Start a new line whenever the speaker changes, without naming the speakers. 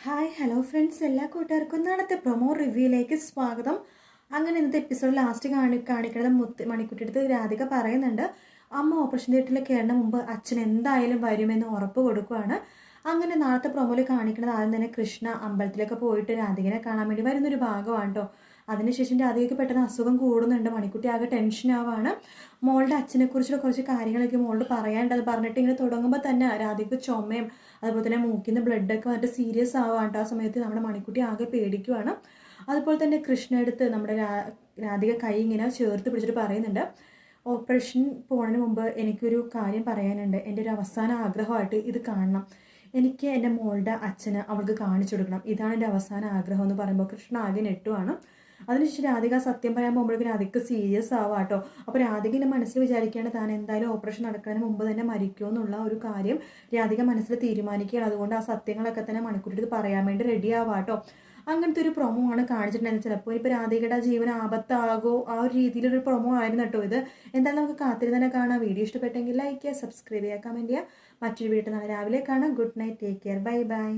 Hi hello friends എല്ലാ കൂട്ടുകാർക്കും നാളത്തെ പ്രൊമോ റിവ്യൂയിലേക്ക് സ്വാഗതം. അങ്ങനെ ഇന്നത്തെ എപ്പിസോഡ് ലാസ്റ്റ് കാണി കാണിക്കുന്നത് മുത്ത് മണിക്കുട്ടിയെടുത്ത് രാധിക പറയുന്നുണ്ട് അമ്മ ഓപ്പറേഷൻ തിയേറ്ററിൽ കയറുന്ന മുമ്പ് അച്ഛൻ എന്തായാലും വരുമെന്ന് ഉറപ്പ് കൊടുക്കുകയാണ് അങ്ങനെ നാളത്തെ പ്രൊമോയിൽ കാണിക്കുന്നത് ആദ്യം തന്നെ കൃഷ്ണ അമ്പലത്തിലൊക്കെ പോയിട്ട് രാധികനെ കാണാൻ വേണ്ടി വരുന്നൊരു ഭാഗമാണ് കേട്ടോ അതിനുശേഷം രാധികയ്ക്ക് പെട്ടെന്ന് അസുഖം കൂടുന്നുണ്ട്. മണിക്കുട്ടി ആകെ ടെൻഷൻ ആവാണ്. മോളുടെ അച്ഛനെ കുറിച്ചുള്ള കുറച്ച് കാര്യങ്ങളൊക്കെ മോളോട് പറയാനുണ്ട്. അത് പറഞ്ഞിട്ട് ഇങ്ങനെ തുടങ്ങുമ്പോൾ തന്നെ രാധികയ്ക്ക് ചുമയും അതുപോലെ തന്നെ മൂക്കിൽ നിന്ന് ബ്ലഡൊക്കെ വന്നിട്ട് സീരിയസ് ആവാണ്ട് ആ സമയത്ത് നമ്മുടെ മണിക്കുട്ടി ആകെ പേടിക്കുവാണ്. അതുപോലെ തന്നെ കൃഷ്ണ എടുത്ത് നമ്മുടെ രാധിക കൈ ഇങ്ങനെ ചേർത്ത് പിടിച്ചിട്ട് പറയുന്നുണ്ട്. ഓപ്പറേഷൻ പോണതിന് മുമ്പ് എനിക്കൊരു കാര്യം പറയാനുണ്ട്. എന്റെ ഒരു അവസാന ആഗ്രഹമായിട്ട് ഇത് കാണണം. എനിക്ക് എന്റെ മോളുടെ അച്ഛന് അവൾക്ക് കാണിച്ചു കൊടുക്കണം. ഇതാണ് എന്റെ അവസാന ആഗ്രഹം എന്ന് പറയുമ്പോൾ കൃഷ്ണ ആകെ നെട്ടുവാണ് അതിനുശേഷം രാധിക സത്യം പറയാൻ പോകുമ്പോഴേക്കും രാധിക്ക് സീരിയസ് ആവാം കേട്ടോ അപ്പോൾ രാധിക ഇങ്ങനെ മനസ്സിൽ വിചാരിക്കുകയാണ് താൻ എന്തായാലും ഓപ്പറേഷൻ നടക്കുന്നതിന് മുമ്പ് തന്നെ മരിക്കുമെന്നുള്ള ഒരു കാര്യം രാധിക മനസ്സിൽ തീരുമാനിക്കുകയാണ്. അതുകൊണ്ട് ആ സത്യങ്ങളൊക്കെ തന്നെ മണിക്കൂട്ടി പറയാൻ വേണ്ടി റെഡി ആവാം കേട്ടോ അങ്ങനത്തെ ഒരു പ്രൊമോ ആണ് കാണിച്ചിട്ടുണ്ടായിരുന്നത്. ചിലപ്പോൾ ഇപ്പോൾ രാധികയുടെ ജീവൻ ആപത്താകോ ആ ഒരു രീതിയിലൊരു പ്രൊമോ ആയിരുന്നു കേട്ടോ ഇത്. എന്തായാലും നമുക്ക് കാത്തിരി തന്നെ കാണാം. വീഡിയോ ഇഷ്ടപ്പെട്ടെങ്കിൽ ലൈക്ക് ചെയ്യുക സബ്സ്ക്രൈബ് ചെയ്യുക കമന്റ് ചെയ്യുക. മറ്റൊരു വീട്ടിൽ നാളെ രാവിലെ കാണാം. Good night take care bye bye